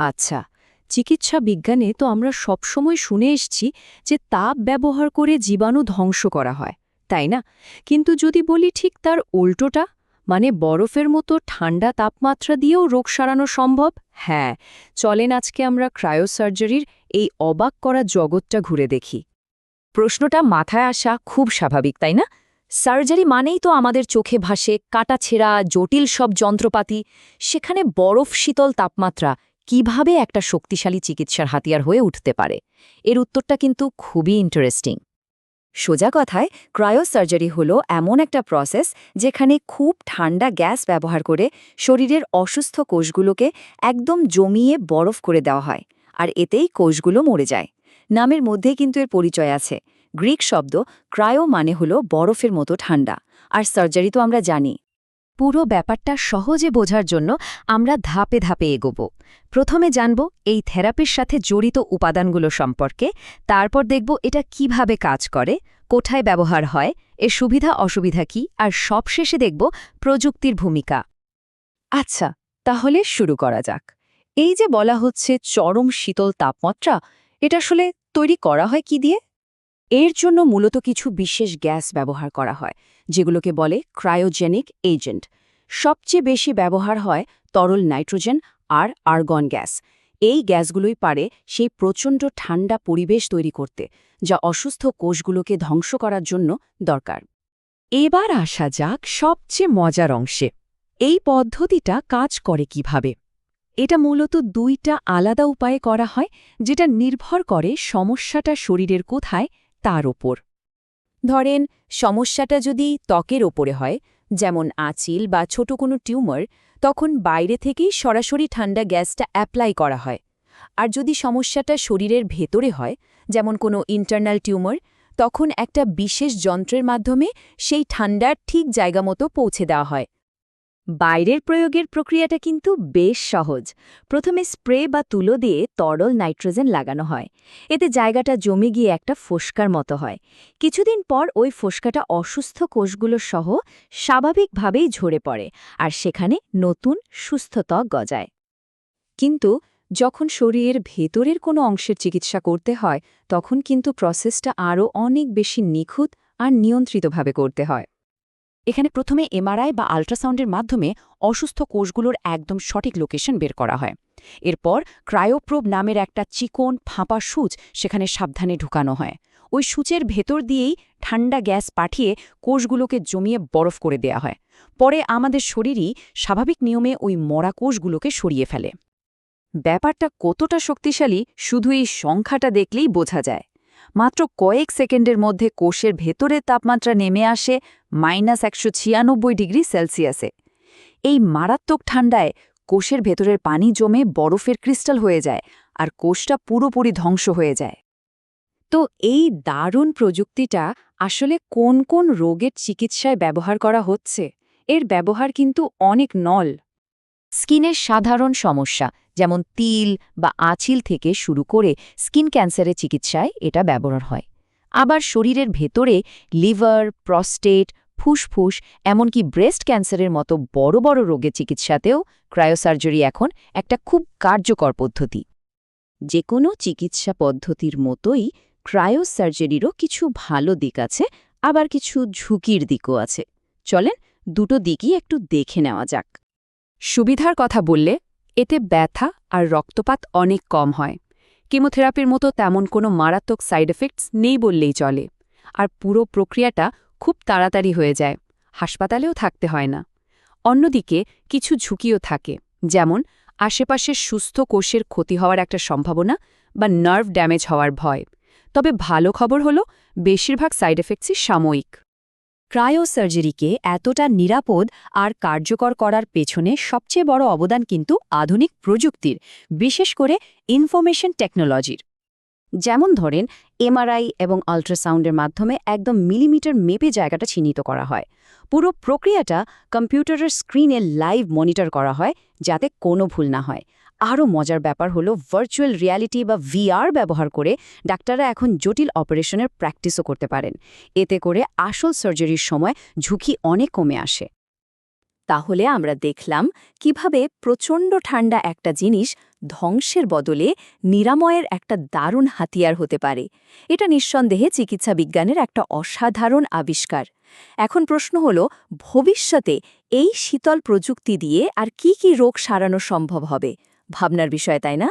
আচ্ছা চিকিৎসা বিজ্ঞানে তো আমরা সবসময় শুনে এসছি যে তাপ ব্যবহার করে জীবাণু ধ্বংস করা হয়, তাই না? কিন্তু যদি বলি ঠিক তার উল্টোটা মানে বরফের মতো ঠান্ডা তাপমাত্রা দিয়েও রোগ সারানো সম্ভব? হ্যাঁ চলেন আজকে আমরা ক্রায়োসার্জারির এই অবাক করা জগৎটা ঘুরে দেখি। প্রশ্নটা মাথায় আসা খুব স্বাভাবিক, তাই না? সার্জারি মানেই তো আমাদের চোখে ভাসে কাটাছেঁড়া জটিল সব যন্ত্রপাতি, সেখানে বরফ শীতল তাপমাত্রা কীভাবে একটা শক্তিশালী চিকিৎসার হাতিয়ার হয়ে উঠতে পারে? এর উত্তরটা কিন্তু খুবই ইন্টারেস্টিং সোজা কথায় ক্রায়োসার্জারি হল এমন একটা প্রসেস যেখানে খুব ঠান্ডা গ্যাস ব্যবহার করে শরীরের অসুস্থ কোষগুলোকে একদম জমিয়ে বরফ করে দেওয়া হয়, আর এতেই কোষগুলো মরে যায়। নামের মধ্যেই কিন্তু এর পরিচয় আছে। গ্রিক শব্দ ক্রায়ো মানে হল বরফের মতো ঠান্ডা, আর সার্জারি তো আমরা জানি। পুরো ব্যাপারটা সহজে বোঝার জন্য আমরা ধাপে ধাপে এগোব। প্রথমে জানব এই থেরাপির সাথে জড়িত উপাদানগুলো সম্পর্কে, তারপর দেখব এটা কীভাবে কাজ করে, কোথায় ব্যবহার হয়, এর সুবিধা অসুবিধা কি, আর সবশেষে দেখব প্রযুক্তির ভূমিকা। আচ্ছা তাহলে শুরু করা যাক। এই যে বলা হচ্ছে চরম শীতল তাপমাত্রা, এটা আসলে তৈরি করা হয় কি দিয়ে? এর জন্য মূলত কিছু বিশেষ গ্যাস ব্যবহার করা হয়, যেগুলোকে বলে ক্রায়োজেনিক এজেন্ট সবচেয়ে বেশি ব্যবহার হয় তরল নাইট্রোজেন আর আর্গন গ্যাস। এই গ্যাসগুলোই পারে সেই প্রচণ্ড ঠান্ডা পরিবেশ তৈরি করতে, যা অসুস্থ কোষগুলোকে ধ্বংস করার জন্য দরকার। এবার আসা যাক সবচেয়ে মজার অংশে। এই পদ্ধতিটা কাজ করে কীভাবে? এটা মূলত দুইটা আলাদা উপায়ে করা হয়, যেটা নির্ভর করে সমস্যাটা শরীরের কোথায় তার ওপর ধরেন, সমস্যাটা যদি ত্বকের ওপরে হয়, যেমন আঁচিল বা ছোট কোনো টিউমার, তখন বাইরে থেকেই সরাসরি ঠান্ডা গ্যাসটা অ্যাপ্লাই করা হয়। আর যদি সমস্যাটা শরীরের ভেতরে হয়, যেমন কোনো ইন্টারনাল টিউমার, তখন একটা বিশেষ যন্ত্রের মাধ্যমে সেই ঠান্ডার ঠিক জায়গা মতো পৌঁছে দেওয়া হয়। বাইরের প্রয়োগের প্রক্রিয়াটা কিন্তু বেশ সহজ। প্রথমে স্প্রে বা তুলো দিয়ে তরল নাইট্রোজেন লাগানো হয়। এতে জায়গাটা জমে গিয়ে একটা ফোস্কার মতো হয়। কিছুদিন পর ওই ফোস্কাটা অসুস্থ কোষগুলো সহ স্বাভাবিকভাবেই ঝরে পড়ে আর সেখানে নতুন সুস্থ ত্বক গজায়। কিন্তু যখন শরীরের ভেতরের কোনো অংশের চিকিৎসা করতে হয়, তখন কিন্তু প্রসেসটা আরও অনেক বেশি নিখুঁত আর নিয়ন্ত্রিতভাবে করতে হয়। এখানে প্রথমে এমআরআই বা আল্ট্রাসাউন্ডের মাধ্যমে অসুস্থ কোষগুলোর একদম সঠিক লোকেশন বের করা হয়। এরপর ক্রায়োপ্রোব নামের একটা চিকন, ফাঁপা সূচ সেখানে সাবধানে ঢুকানো হয়। ওই সূচের ভেতর দিয়েই ঠান্ডা গ্যাস পাঠিয়ে কোষগুলোকে জমিয়ে বরফ করে দেয়া হয়। পরে আমাদের শরীরই স্বাভাবিক নিয়মে ওই মরা কোষগুলোকে সরিয়ে ফেলে। ব্যাপারটা কতটা শক্তিশালী শুধু এই সংখ্যাটা দেখলেই বোঝা যায়। মাত্র কয়েক সেকেন্ডের মধ্যে কোষের ভেতরের তাপমাত্রা নেমে আসে মাইনাস একশো ছিয়ানব্বই ডিগ্রি সেলসিয়াসে। এই মারাত্মক ঠান্ডায় কোষের ভেতরের পানি জমে বরফের ক্রিস্টাল হয়ে যায় আর কোষটা পুরোপুরি ধ্বংস হয়ে যায়। তো এই দারুণ প্রযুক্তিটা আসলে কোন কোন রোগের চিকিৎসায় ব্যবহার করা হচ্ছে? এর ব্যবহার কিন্তু অনেক নল। স্কিনের সাধারণ সমস্যা যেমন তিল বা আঁচিল থেকে শুরু করে স্কিন ক্যান্সারের চিকিৎসায় এটা ব্যবহার হয়। আবার শরীরের ভেতরে লিভার, প্রস্টেট, ফুসফুস, এমনকি ব্রেস্ট ক্যান্সারের মতো বড় বড় রোগের চিকিৎসাতেও ক্রায়োসার্জারি এখন একটা খুব কার্যকর পদ্ধতি। যে কোনো চিকিৎসা পদ্ধতির মতোই ক্রায়োসার্জারিরও কিছু ভালো দিক আছে, আবার কিছু ঝুঁকির দিকও আছে। চলেন দুটো দিকই একটু দেখে নেওয়া যাক। সুবিধার কথা বললে এতে ব্যথা আর রক্তপাত অনেক কম হয়। কেমোথেরাপির মতো তেমন কোনো মারাত্মক সাইড এফেক্টস নেই বললেই চলে। আর পুরো প্রক্রিয়াটা খুব তাড়াতাড়ি হয়ে যায়, হাসপাতালেও থাকতে হয় না। অন্যদিকে, কিছু ঝুঁকিও থাকে, যেমন আশেপাশের সুস্থ কোষের ক্ষতি হওয়ার একটা সম্ভাবনা বা নার্ভ ড্যামেজ হওয়ার ভয়। তবে ভালো খবর হলো, বেশিরভাগ সাইড এফেক্টসই সাময়িক। ক্রায়োসার্জারিকে এতটা নিরাপদ আর কার্যকর করার পেছনে সবচেয়ে বড় অবদান কিন্তু আধুনিক প্রযুক্তির, বিশেষ করে ইনফরমেশন টেকনোলজির। যেমন ধরেন, এমআরআই এবং আল্ট্রাসাউন্ডের মাধ্যমে একদম মিলিমিটার মেপে জায়গাটা চিহ্নিত করা হয়। পুরো প্রক্রিয়াটা কম্পিউটারের স্ক্রিনে লাইভ মনিটর করা হয় যাতে কোনো ভুল না হয়। আরও মজার ব্যাপার হলো ভার্চুয়াল রিয়ালিটি বা ভিআর ব্যবহার করে ডাক্তাররা এখন জটিল অপারেশনের প্র্যাকটিসও করতে পারেন। এতে করে আসল সার্জারির সময় ঝুঁকি অনেক কমে আসে। তাহলে আমরা দেখলাম কীভাবে প্রচণ্ড ঠান্ডা একটা জিনিস ধ্বংসের বদলে নিরাময়ের একটা দারুণ হাতিয়ার হতে পারে। এটা নিঃসন্দেহে চিকিৎসা বিজ্ঞানের একটা অসাধারণ আবিষ্কার। এখন প্রশ্ন হল, ভবিষ্যতে এই শীতল প্রযুক্তি দিয়ে আর কি কি রোগ সারানো সম্ভব হবে? ভাবনার বিষয় তাই না?